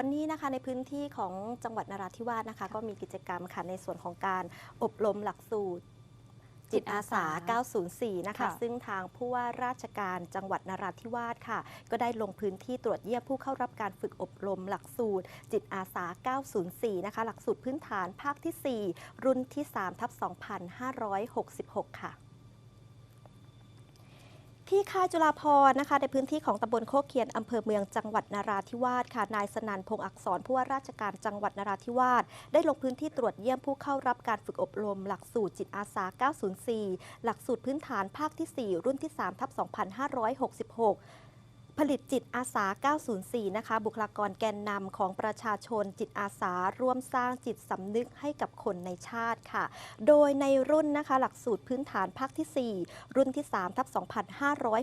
วันนี้นะคะในพื้นที่ของจังหวัดนราธิวาสนะคะ ก็มีกิจกรรมค่ะในส่วนของการอบรมหลักสูตรจิตอาสา 904 นะคะค่ะซึ่งทางผู้ว่าราชการจังหวัดนราธิวาสค่ะ ก็ได้ลงพื้นที่ตรวจเยี่ยมผู้เข้ารับการฝึกอบรมหลักสูตร จิตอาสา 904 นะคะ หลักสูตรพื้นฐานภาคที่ 4 รุ่นที่ 3 ทับ 2566 ค่ะ ที่ค่ายจุฬาพรนะคะ ในพื้นที่ของตำบลโคกเคียนอำเภอเมืองจังหวัดนราธิวาสค่ะ นายสนันพงศ์อักษรผู้ว่าราชการจังหวัดนราธิวาสได้ลงพื้นที่ตรวจเยี่ยมผู้เข้ารับการฝึกอบรม หลักสูตรจิตอาสา 904 หลักสูตรพื้นฐานภาคที่ 4 รุ่นที่3ทับ2566 ผลิตจิตอาสา 904 นะคะ บุคลากรแกนนำของประชาชนจิตอาสา ร่วมสร้างจิตสำนึกให้กับคนในชาติค่ะ โดยในรุ่นนะคะ หลักสูตรพื้นฐานภาคที่ 4 รุ่นที่3ทับ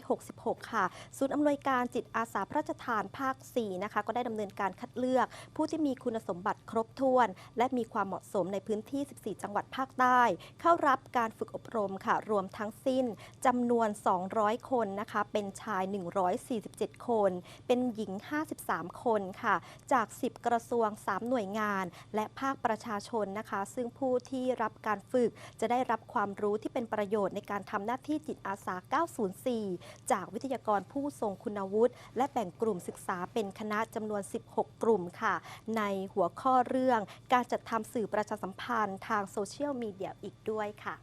2566 ค่ะ ศูนย์อำนวยการจิตอาสาพระราชทานภาค 4 นะคะ ก็ได้ดำเนินการคัดเลือก ผู้ที่มีคุณสมบัติครบถ้วน และมีความเหมาะสมในพื้นที่ 14 จังหวัดภาคใต้ เข้ารับการฝึกอบรมค่ะ รวมทั้งสิ้นจำนวน 200 คนนะคะ เป็นชาย 147คน เป็นหญิง 53 คนค่ะ จาก 10 กระทรวง 3 หน่วยงาน และภาคประชาชนนะคะ ซึ่งผู้ที่รับการฝึกจะได้รับความรู้ที่เป็นประโยชน์ในการทำหน้าที่จิตอาสา 904 จากวิทยากรผู้ทรงคุณวุฒิ และแบ่งกลุ่มศึกษาเป็นคณะจำนวน 16 กลุ่มค่ะ ในหัวข้อเรื่องการจัดทำสื่อประชาสัมพันธ์ทางโซเชียลมีเดียอีกด้วยค่ะ